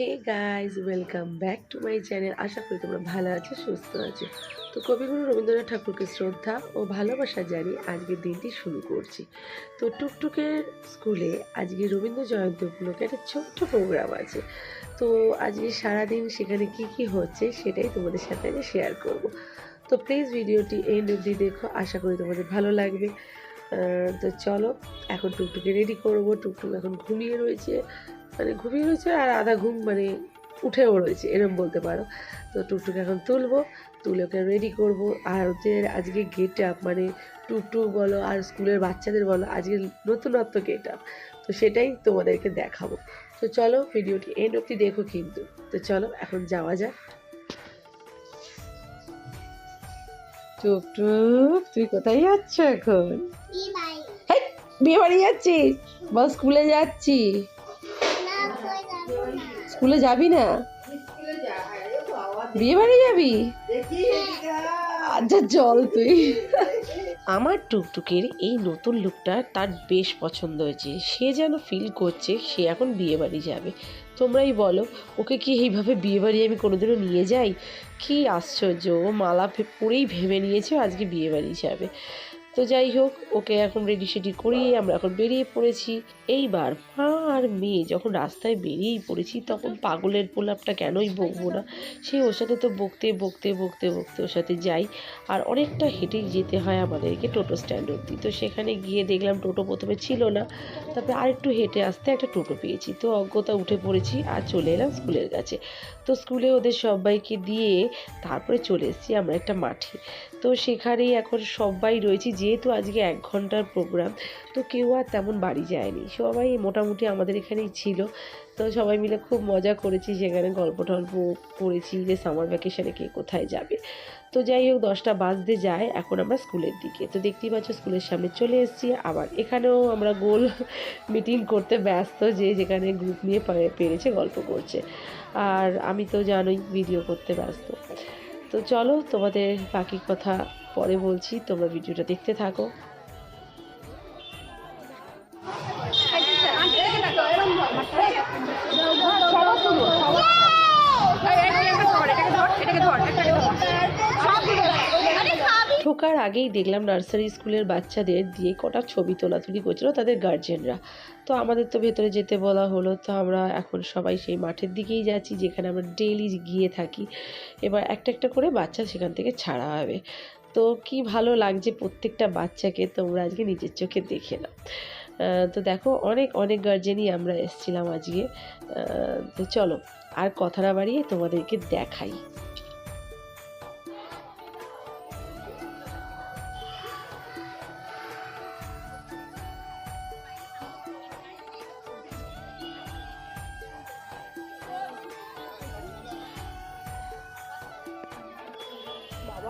Hey guys welcome back to my channel আশা করি তোমরা ভালো আছো, সুস্থ আছো। তো কবিগুরু রবীন্দ্রনাথ ঠাকুরকে শ্রদ্ধা ও ভালোবাসা জানিয়ে আজকের দিনটি শুরু করছি। তো টুকটুকের স্কুলে আজকে রবীন্দ্র জয়ন্তী উপলক্ষে একটা ছোট্ট প্রোগ্রাম আছে। তো আজকে সারাদিন সেখানে কি কি হচ্ছে সেটাই তোমাদের সাথে আমি শেয়ার করব। তো প্লিজ ভিডিওটি এন্ড অবধি দেখো, আশা করি তোমাদের ভালো লাগবে। তো চলো, এখন টুকটুকে রেডি করব। টুকটুক এখন ঘুমিয়ে রয়েছে। মানে ঘুমিয়ে রয়েছে আর আধা ঘুম মানে উঠেও রয়েছে, এরম বলতে পারো। তো টুকটুক এখন তুলবো, তুলে ওকে রেডি করব। আর ওদের আজকে গেট আপ মানে টুকটুক বলো আর স্কুলের বাচ্চাদের বলো, আজকে নতুনত্ব গেট আপ তো সেটাই তোমাদেরকে দেখাবো। তো চলো ভিডিওটি এন্ড অব্দি দেখো কিন্তু। তো চলো, এখন যাওয়া যাক। টুকটুক তুই কোথায় যাচ্ছ এখন? বিয়ে বাড়ি যাচ্ছিস? বল, স্কুলে যাচ্ছি। স্কুলে যাবি না? বিয়ে বাড়ি যাবি? আচ্ছা চল তুই। আমার টুকটুকের এই নতুন লুকটা তার বেশ পছন্দ হয়েছে। সে যেন ফিল করছে সে এখন বিয়ে বাড়ি যাবে। তোমরাই বলো, ওকে কি এইভাবে বিয়ে বাড়ি আমি কোনোদিনও নিয়ে যাই? কি আশ্চর্য, ও মালা পরেই ভেবে নিয়েছে আজকে বিয়ে বাড়ি যাবে। তো যাই হোক, ওকে এখন রেডি সেডি করিয়ে আমরা এখন বেরিয়ে পড়েছি। এইবার, মা আর মেয়ে যখন রাস্তায় বেরিয়েই পড়েছি, তখন পাগলের পোলাপটা কেনই বকবো না? সে ওর সাথে তো বকতে বকতে বকতে বকতে ওর সাথে যাই। আর অনেকটা হেঁটেই যেতে হয় আমাদেরকে টোটো স্ট্যান্ড অব্দি তো সেখানে গিয়ে দেখলাম টোটো প্রথমে ছিল না, তারপরে আরেকটু হেঁটে আসতে একটা টোটো পেয়েছি। তো অজ্ঞতা উঠে পড়েছি আর চলে এলাম স্কুলের কাছে। তো স্কুলে ওদের সবাইকে দিয়ে তারপরে চলে এসেছি আমরা একটা মাঠে। তো সেখানেই এখন সবাই রয়েছি, যেহেতু আজকে এক ঘণ্টার প্রোগ্রাম তো কেউ আর তেমন বাড়ি যায়নি। সবাই মোটামুটি আমাদের এখানেই ছিল। তো সবাই মিলে খুব মজা করেছি, সেখানে গল্প টল্প করেছি যে সামার ভ্যাকেশনে কে কোথায় যাবে। তো যাই হোক, দশটা বাজতে যায়, এখন আমরা স্কুলের দিকে। তো দেখতেই পাচ্ছ, স্কুলের সামনে চলে এসেছি। আবার এখানেও আমরা গোল মিটিং করতে ব্যস্ত, যে যেখানে গ্রুপ নিয়ে পেরেছে, গল্প করছে। আর আমি তো জানোই ভিডিও করতে ব্যস্ত। তো চলো তোমাদের বাকি কথা পরে বলছি তোমরা ভিডিওটা দেখতে থাকো। ঢোকার আগেই দেখলাম নার্সারি স্কুলের বাচ্চাদের দিয়ে কটা ছবি তোলাতুলি করছিল তাদের গার্জেনরা তো আমাদের তো ভেতরে যেতে বলা হলো, তো আমরা এখন সবাই সেই মাঠের দিকেই যাচ্ছি, যেখানে আমরা ডেইলি গিয়ে থাকি। এবার একটা একটা করে বাচ্চা সেখান থেকে ছাড়া হবে। তো কি ভালো লাগছে প্রত্যেকটা বাচ্চাকে, তোমরা আজকে নিজের চোখে দেখে নাও। তো দেখো, অনেক অনেক গার্জেনই আমরা এসেছিলাম আজকে। তো চলো, আর কথা না বাড়িয়ে তোমাদেরকে দেখাই।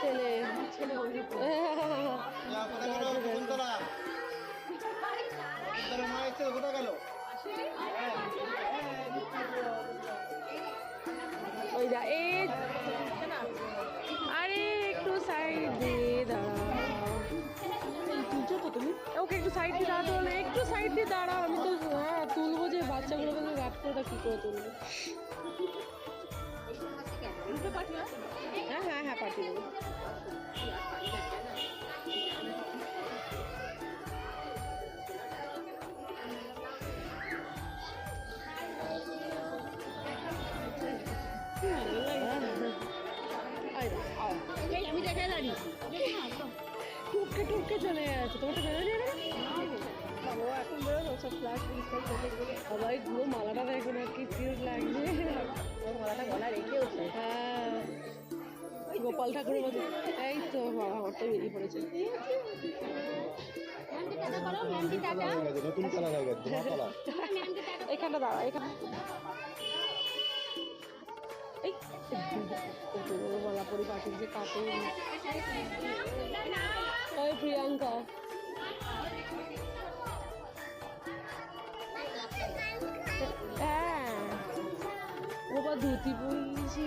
ছেলে। ওই দা, এ, আরে, একটু সাইড দিয়ে দাঁড়াও। তুলছো তো তুমি ওকে, একটু সাইড দিয়ে দাঁড়াতে একটু সাইড দিয়ে দাঁড়াও, আমি তো হ্যাঁ তুলবো যে বাচ্চাগুলোকে তো গাট করে কী করে তুলবো। পাঠিয়ে দেবো টুককে চলে যাচ্ছে তোমার তো এখানে ও এখন বেরোলো, সব ফ্লাশ পরিষ্কার করে মালাটা দেখো না কি কিউট লাগছে। ঠাকুরের মতো। এই তো বাবা বেরিয়ে পড়েছে। এখানে এই। পাঠিয়ে যে প্রিয়াঙ্কা। হ্যাঁ। ধুতি পরিয়েছে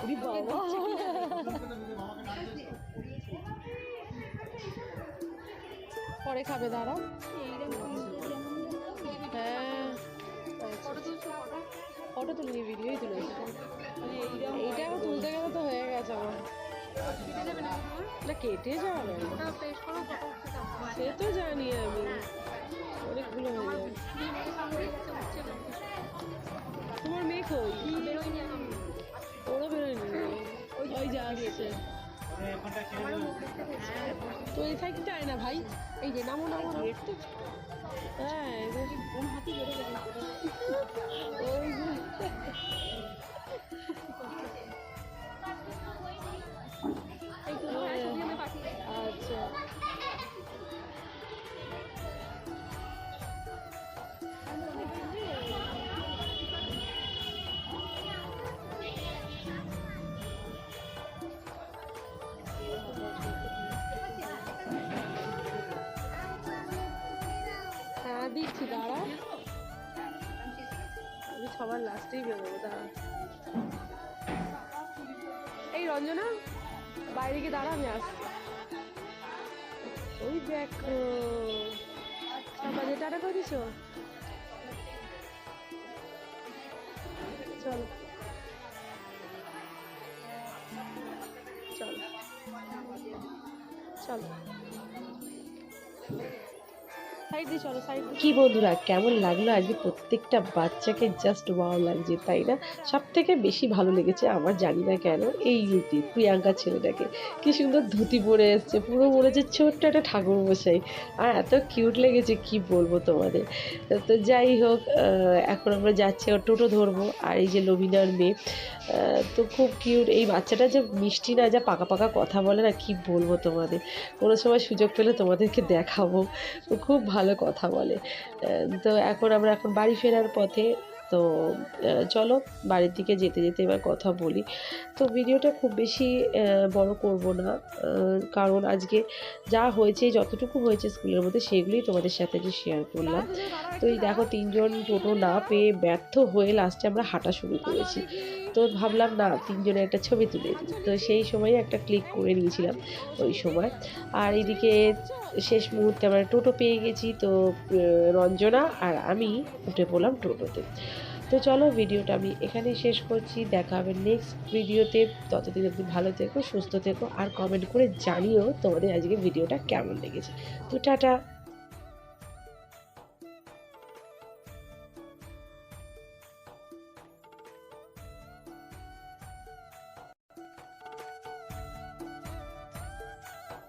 ওরে বাবা। পরে খাবে দাঁড়া হ্যাঁ। ফটো তুলিনি ভিডিওই তুলেছি এইটা তুলতে গেলে তো হয়ে গেছে আমার কেটে যাবে সে তো জানি আমি। অনেকগুলো তোমার মেয়ে কই? ওরা বেরোয়নি। ওই যা আসছে। তো এই সাইডটা আয় না ভাই। এই যে নামো নামো হ্যাঁ কোন দিচ্ছি, দাঁড়া। আমি সবার লাস্টেই বেরোবো, দাঁড়া। এই রঞ্জনা, বাইরে গিয়ে দাঁড়া, আমি আসছি। ওই দেখো বাজে? টাটা করে দিছো? চলো। চলো। চলো। সাইড দিয়ে চলো কি বন্ধুরা, কেমন লাগল আজকে প্রত্যেকটা বাচ্চাকে জাস্ট ওয়াও লাগছে, তাই না? সব থেকে বেশি ভালো লেগেছে আমার জানি না কেন এই ইউটি প্রিয়াঙ্কা ছেলেটাকে। কি সুন্দর ধুতি পরে এসছে, পুরো হচ্ছে ছোট্ট একটা ঠাকুর মশাই আর এত কিউট লেগেছে, কি বলব তোমাদের? তো যাই হোক এখন আমরা যাচ্ছি ওর টোটো ধরবো। আর এই যে লবিনার মেয়ে তো খুব কিউট এই বাচ্চাটা যে মিষ্টি না, যা পাকা পাকা কথা বলে না, কি বলব তোমাদের? কোনো সময় সুযোগ পেলে তোমাদেরকে দেখাবো। খুব ভালো কথা বলে। তো এখন আমরা এখন বাড়ি ফেরার পথে, তো চলো বাড়ির দিকে যেতে যেতে এবার কথা বলি। তো ভিডিওটা খুব বেশি বড় করব না কারণ আজকে যা হয়েছে, যতটুকু হয়েছে স্কুলের মধ্যে, সেগুলোই তোমাদের সাথে যে শেয়ার করলাম। তো এই দেখো, তিনজন টোটো না পেয়ে ব্যর্থ হয়ে লাস্টে আমরা হাঁটা শুরু করেছি। তো ভাবলাম, না তিনজনে একটা ছবি তুলে তো সেই সময় একটা ক্লিক করে নিয়েছিলাম ওই সময়। আর এদিকে শেষ মুহূর্তে আমরা টোটো পেয়ে গেছি, তো রঞ্জনা আর আমি উঠে পড়লাম টোটোতে। তো চলো, ভিডিওটা আমি এখানেই শেষ করছি। দেখা হবে নেক্সট ভিডিওতে। ততদিন অবধি ভালো থেকো, সুস্থ থেকো, আর কমেন্ট করে জানিও তোমাদের আজকে ভিডিওটা কেমন লেগেছে। তো টাটা!